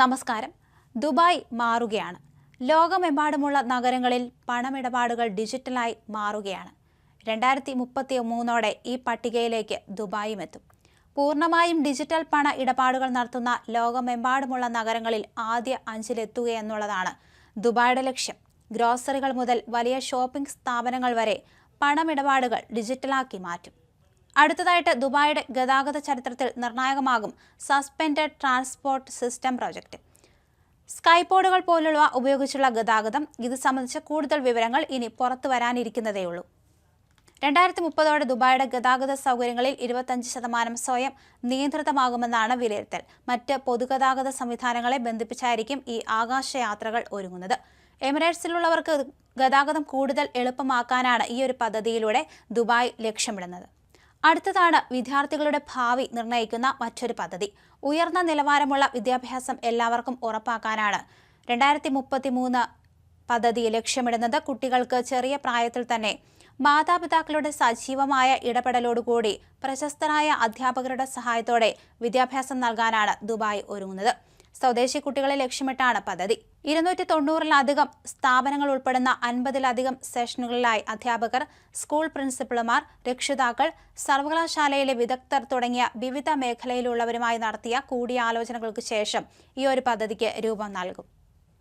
നമസ്കാരം. ദുബായ് മാറുകയാണ്. ലോകമെമ്പാടുമുള്ള നഗരങ്ങളിൽ പണമിടപാടുകൾ ഡിജിറ്റലായി മാറുകയാണ്. രണ്ടായിരത്തി മുപ്പത്തി മൂന്നോടെ ഈ പട്ടികയിലേക്ക് ദുബായും എത്തും. പൂർണമായും ഡിജിറ്റൽ പണ ഇടപാടുകൾ നടത്തുന്ന ലോകമെമ്പാടുമുള്ള നഗരങ്ങളിൽ ആദ്യ അഞ്ചിലെത്തുകയെന്നുള്ളതാണ് ദുബായുടെ ലക്ഷ്യം. ഗ്രോസറികൾ മുതൽ വലിയ ഷോപ്പിംഗ് സ്ഥാപനങ്ങൾ വരെ പണമിടപാടുകൾ ഡിജിറ്റലാക്കി മാറ്റും. അടുത്തതായിട്ട് ദുബായിയുടെ ഗതാഗത ചരിത്രത്തിൽ നിർണായകമാകും സസ്പെൻഡഡ് ട്രാൻസ്പോർട്ട് സിസ്റ്റം പ്രോജക്റ്റ്. സ്കൈപോഡുകൾ പോലുള്ളവ ഉപയോഗിച്ചുള്ള ഗതാഗതം ഇത് സംബന്ധിച്ച കൂടുതൽ വിവരങ്ങൾ ഇനി പുറത്തു വരാനിരിക്കുന്നതേയുള്ളൂ രണ്ടായിരത്തി മുപ്പതോടെ ദുബായിയുടെ ഗതാഗത സൗകര്യങ്ങളിൽ ഇരുപത്തഞ്ച് ശതമാനം സ്വയം നിയന്ത്രിതമാകുമെന്നാണ് വിലയിരുത്തൽ. മറ്റ് പൊതുഗതാഗത സംവിധാനങ്ങളെ ബന്ധിപ്പിച്ചായിരിക്കും ഈ ആകാശയാത്രകൾ ഒരുങ്ങുന്നത്. എമിറേറ്റ്സിലുള്ളവർക്ക് ഗതാഗതം കൂടുതൽ എളുപ്പമാക്കാനാണ് ഈ ഒരു പദ്ധതിയിലൂടെ ദുബായ് ലക്ഷ്യമിടുന്നത്. അടുത്തതാണ് വിദ്യാർത്ഥികളുടെ ഭാവി നിർണയിക്കുന്ന മറ്റൊരു പദ്ധതി. ഉയർന്ന നിലവാരമുള്ള വിദ്യാഭ്യാസം എല്ലാവർക്കും ഉറപ്പാക്കാനാണ്. രണ്ടായിരത്തി മുപ്പത്തി മൂന്ന് പദ്ധതി ലക്ഷ്യമിടുന്നത് കുട്ടികൾക്ക് ചെറിയ പ്രായത്തിൽ തന്നെ മാതാപിതാക്കളുടെ സജീവമായ ഇടപെടലോടുകൂടി പ്രശസ്തരായ അധ്യാപകരുടെ സഹായത്തോടെ വിദ്യാഭ്യാസം നൽകാനാണ് ദുബായ് ഒരുങ്ങുന്നത്. സ്വദേശി കുട്ടികളെ ലക്ഷ്യമിട്ടാണ് പദ്ധതി. ഇരുന്നൂറ്റി തൊണ്ണൂറിലധികം സ്ഥാപനങ്ങൾ ഉൾപ്പെടുന്ന അൻപതിലധികം സെഷനുകളിലായി അധ്യാപകർ സ്കൂൾ പ്രിൻസിപ്പൽമാർ രക്ഷിതാക്കൾ സർവകലാശാലയിലെ വിദഗ്ധർ തുടങ്ങിയ വിവിധ മേഖലയിലുള്ളവരുമായി നടത്തിയ കൂടിയാലോചനകൾക്ക് ശേഷം ഈ ഒരു പദ്ധതിക്ക് രൂപം നൽകും.